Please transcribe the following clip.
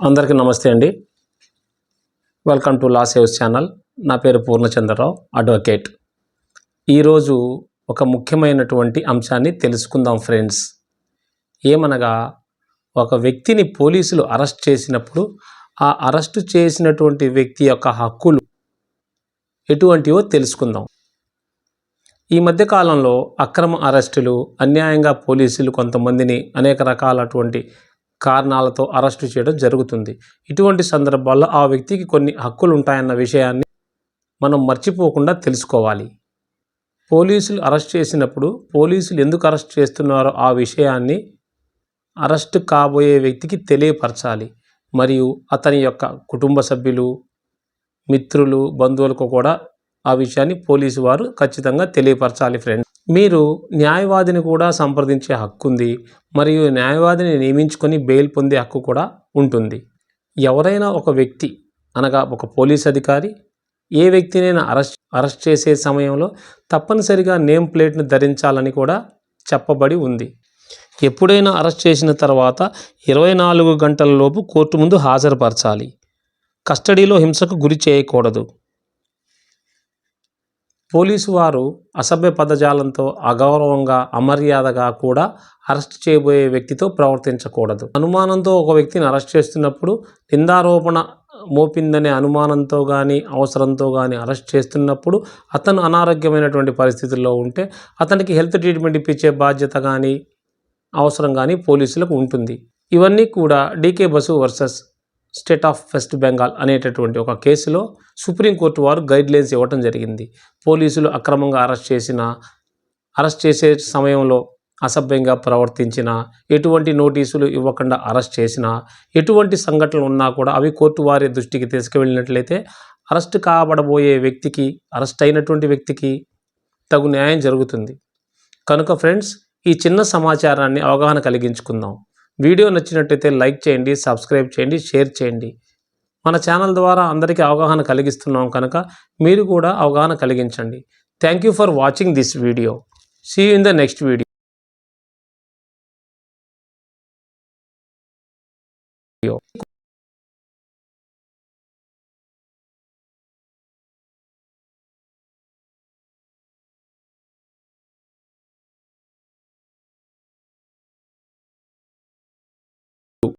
అందరికీ నమస్తే అండి. Welcome to law saves channel నా పేరు పూర్ణచంద్రరావు అడ్వకేట్ ఈరోజు ఒక ముఖ్యమైనటువంటి అంశాన్ని తెలుసుకుందాం ఫ్రెండ్స్. ఏమనగా ఒక వ్యక్తిని పోలీసులు అరెస్ట్ చేసినప్పుడు ఆ అరెస్టు చేసినటువంటి వ్యక్తి యొక్క హక్కులు ఎటువంటివో తెలుసుకుందాం. ఈ మధ్యకాలంలో అక్రమ అరెస్టులు అన్యాయంగా పోలీసులు కొంతమందిని అనేక రకాలటువంటి కారణాలతో అరెస్టు చేయడం జరుగుతుంది. ఇటువంటి సందర్భాల్లో ఆ వ్యక్తికి కొన్ని హక్కులు ఉంటాయన్న విషయాన్ని మనం మర్చిపోకుండా తెలుసుకోవాలి. పోలీసులు అరెస్ట్ చేసినప్పుడు పోలీసులు ఎందుకు అరెస్ట్ చేస్తున్నారో ఆ విషయాన్ని అరెస్ట్ కాబోయే వ్యక్తికి తెలియపరచాలి. మరియు అతని యొక్క కుటుంబ సభ్యులు మిత్రులు బంధువులకు కూడా ఆ విషయాన్ని పోలీసు వారు ఖచ్చితంగా తెలియపరచాలి ఫ్రెండ్ మీరు న్యాయవాదిని కూడా సంప్రదించే హక్కు ఉంది. మరియు న్యాయవాదిని నియమించుకొని బెయిల్ పొందే హక్కు కూడా ఉంటుంది. ఎవరైనా ఒక వ్యక్తి అనగా ఒక పోలీస్ అధికారి ఏ వ్యక్తినైనా అరెస్ట్ అరెస్ట్ చేసే సమయంలో తప్పనిసరిగా నేమ్ ప్లేట్ను ధరించాలని కూడా చెప్పబడి ఉంది. ఎప్పుడైనా అరెస్ట్ చేసిన తర్వాత ఇరవై నాలుగు గంటలలోపు కోర్టు ముందు హాజరుపరచాలి. కస్టడీలో హింసకు గురి చేయకూడదు. పోలీసు వారు అసభ్య పదజాలంతో అగౌరవంగా అమర్యాదగా కూడా అరెస్ట్ చేయబోయే వ్యక్తితో ప్రవర్తించకూడదు. అనుమానంతో ఒక వ్యక్తిని అరెస్ట్ చేస్తున్నప్పుడు నిందారోపణ మోపిందనే అనుమానంతో కానీ అవసరంతో కానీ అరెస్ట్ చేస్తున్నప్పుడు అతను అనారోగ్యమైనటువంటి పరిస్థితుల్లో ఉంటే అతనికి హెల్త్ ట్రీట్మెంట్ ఇప్పించే బాధ్యత కానీ అవసరం కానీ పోలీసులకు ఉంటుంది. ఇవన్నీ కూడా D K Basu versus state of West Bengal అనేటటువంటి ఒక కేసులో సుప్రీంకోర్టు వారు గైడ్ లైన్స్ ఇవ్వటం జరిగింది. పోలీసులు అక్రమంగా అరెస్ట్ చేసిన అరెస్ట్ చేసే సమయంలో అసభ్యంగా ప్రవర్తించిన ఎటువంటి నోటీసులు ఇవ్వకుండా అరెస్ట్ చేసిన ఎటువంటి సంఘటనలు ఉన్నా కూడా అవి కోర్టు వారి దృష్టికి తీసుకువెళ్ళినట్లయితే అరెస్ట్ కాబడబోయే వ్యక్తికి అరెస్ట్ అయినటువంటి వ్యక్తికి తగు న్యాయం జరుగుతుంది. కనుక ఫ్రెండ్స్ ఈ చిన్న సమాచారాన్ని అవగాహన కలిగించుకుందాం. వీడియో నచ్చినట్టయితే లైక్ చేయండి సబ్స్క్రైబ్ చేయండి షేర్ చేయండి. మన ఛానల్ ద్వారా అందరికీ అవగాహన కలిగిస్తున్నాం కనుక మీరు కూడా అవగాహన కలిగించండి. Thank you for watching this video see in the next video